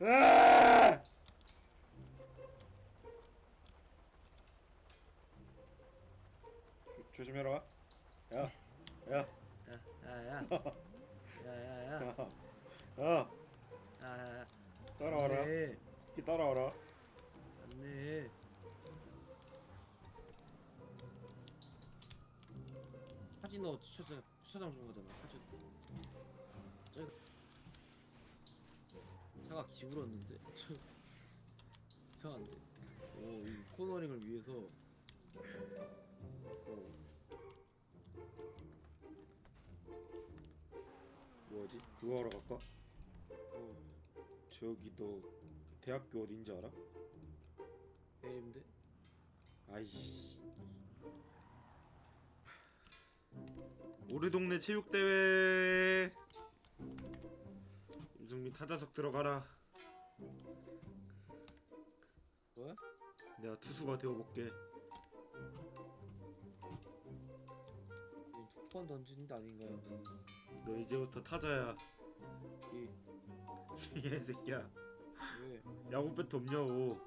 아! 조- 조심해라. 야, 야, 야야야 야야야 야, 야, 따라와라. 안돼 이 따라와라. 안돼 카지노 주차장 주차장 준 거잖아 카지노 저기 차가 기울었는데 저 이상한데 오이 코너링을 위해서 오 뭐지? 그거 하러 갈까? 오 저기 너 대학교 어딘지 알아? 내림인데 아이씨. 우리 동네 체육대회. 유승민 타자석 들어가라. 뭐야? 내가 투수가 되어볼게. 두 번 던지는 데 아닌가요? 너 이제부터 타자야. 이 이 새끼야. 왜? 야구 배트 없냐고.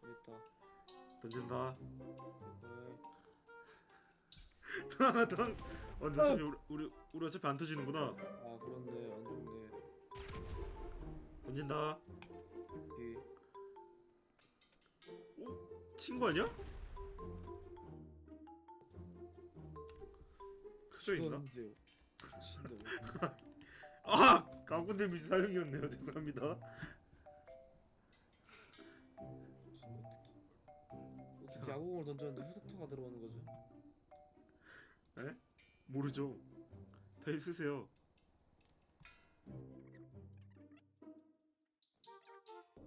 배트 됐다 던진다. 왜? 도망가 도망. 어, 근데 어차피 우리, 우리 우리 어차피 안 터지는구나. 아 그런데 안 좋네 던진다. 이오 친구 아니야? 미친다. 아 가구들 미사용이었네요. 죄송합니다. 어떻게 야구공을 던졌는데 후드터가 들어오는 거죠? 에? 모르죠. 다 있으세요.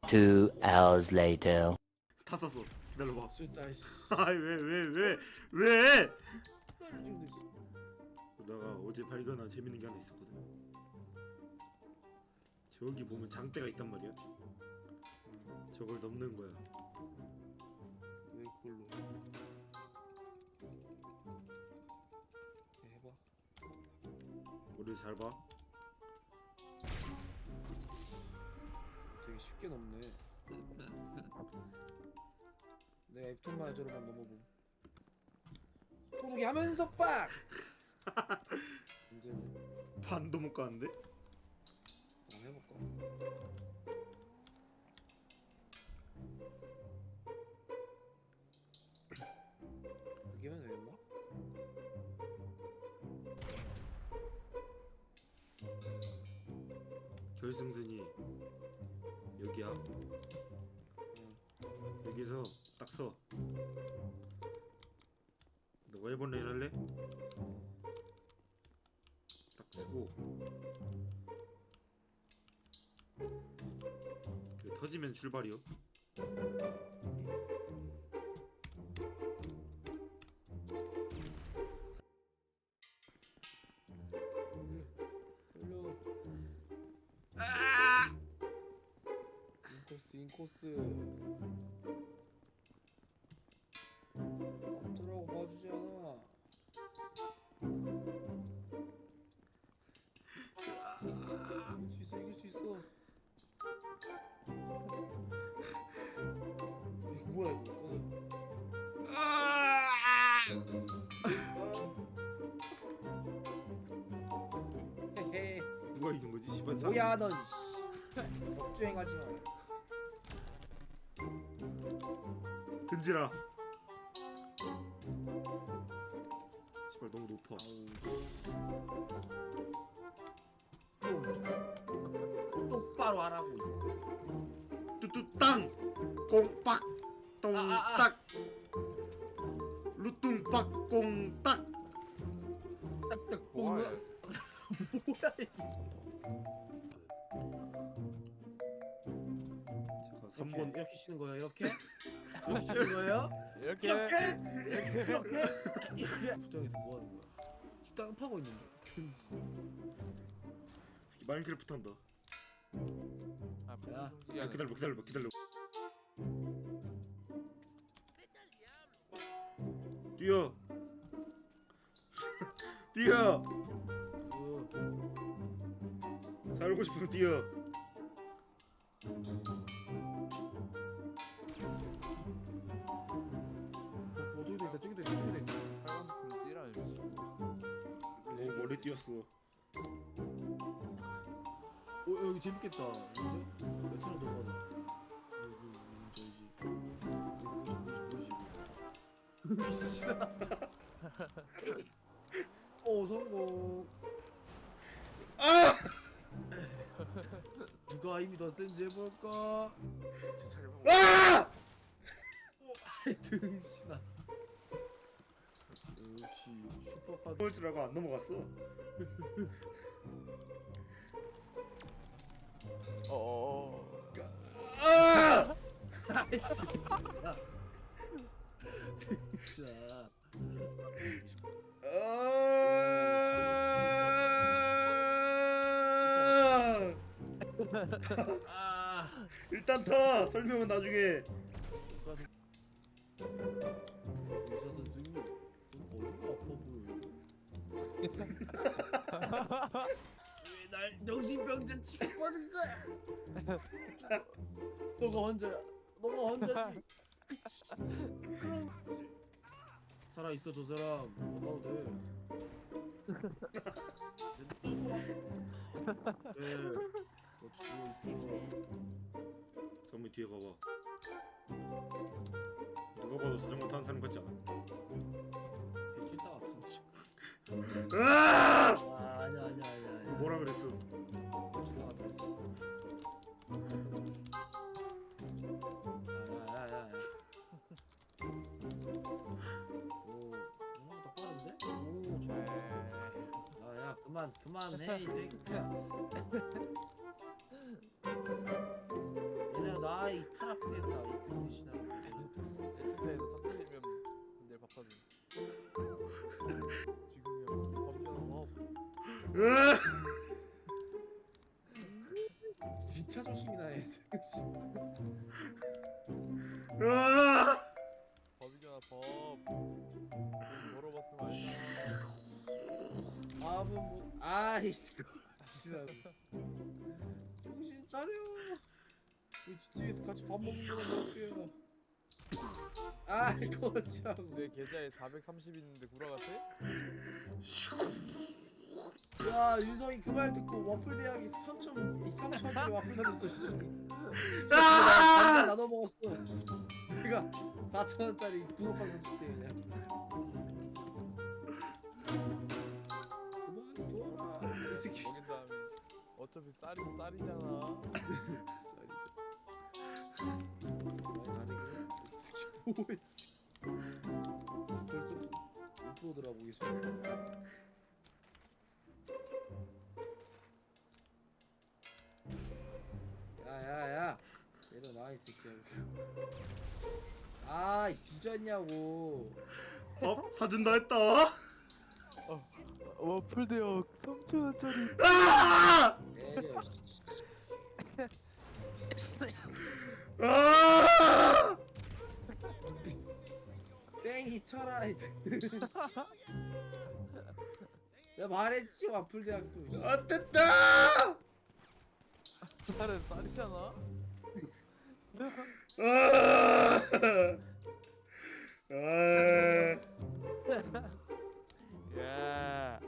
Two hours later. 다 썼어. 기다려봐. 진짜 씨. 아왜왜 왜 왜? 떨어지는데. 내가 어제 발견한 재밌는 게 하나 있었거든. 저기 보면 장대가 있단 말이야. 저걸 넘는 거야. 왜 그걸로? 네, 해봐. 우리 잘 봐. 쉽게 넘네. 내가 입턴 마저로만 넘어봄. 포르기 하면서 빡! 문제는 반도 못 가는데? 한번 해볼까? 여기만 되겠나? 결승선이 여기야. 응. 여기서 딱 서. 너가 1번 레인 할래? 딱 쓰고. 그 터지면 출발이요. 코스. 남자라고 봐주지 않아. 이길 수 있어 이길 수 있어. 이거 뭐야 이거? 꺼져. 헤헤. 누가 이긴 거지? 씨발 뭐야 넌 씨. 역주행하지 마. 던지라. 씨발 너무 높아. 똑바로 하라고. 뚜뚜 땅 공빡 아, 아. 똥딱 루뚱빡 공딱 딱딱 뭐야? 뭐야 이렇 3번 이렇게 쉬는 거예요 이렇게? 이렇게 쉬는 거예요? 이렇게 이렇게? 이렇게? 이렇게? 이렇게? 부정에서 뭐 하는 거야? 식당 파고 있는데 마인크래프트 한다 아, 야. 무슨 야, 소리야. 기다려 기다려 기다려 뛰어 뛰어 그 살고 싶으면 뛰어 어, 저기도 있다 저기도 있다 저기도 있다 빨간 불 뛰라니 미친. 오 머리 뛰었어 어 여기 재밌겠다 언제? 몇 보이지 보이지 보이지 오 성공 아! 누가 힘이 더 센지 해볼까. 아! 등신아 역시 슈퍼카드 먹을 줄 알고 안 넘어갔어 어어. 아! 등신아 아! 아 일단 타 설명은 나중에 의사 선생님 좀 어디가 아파 보여요? 왜날 정신병자 취급하는 거야? 너가 혼자야. 너가 혼자지. 그럼 살아 있어 저 사람. 봐도 돼. 네. 선미 뒤에 가봐 누가 봐도 자전거 타는 사람 같지 않아? 배칠다 같은데. 으아! 아 아니야 아니야 아니야. 아니야. 뭐라 그랬어? 지나갔다 했어. 야야야야. 오, 생각보다 빠른데? 오, 네. 잘. 야야, 그만 그만해 이 새끼야. 뒷차 조심이나 해. 으아! 밥이잖아 밥. 돈 벌어봤으면 알잖아. 밥은 뭐? 아이 진짜. 정신 차려. 우리 뒤에서 같이 밥 먹는 거랑 어때요? 아 거지라고. 내 계좌에 430 있는데 구라 같아? 야 윤성이 그 말 듣고 와플 대학이 3천 3천원짜리 와플 사줬어 시정이. 아! 나눠 먹었어. 내가 4천 원짜리 붕어빵 사줄게 그냥. 그만 둬라 이 새끼. 먹인 다음에 어차피 쌀이 쌀이잖아. 벌써 못 보더라고 이 소리. 내려놔 이 새끼야. 아 뒤졌냐고. 어? 사준다 했다 와플 대역 3천원짜리. 아! 내려. 아! 땡이 쳐라 이 내가 말했지 와플 대학도. 안 됐다! 쌀은 쌀이잖아. 아! 아! 야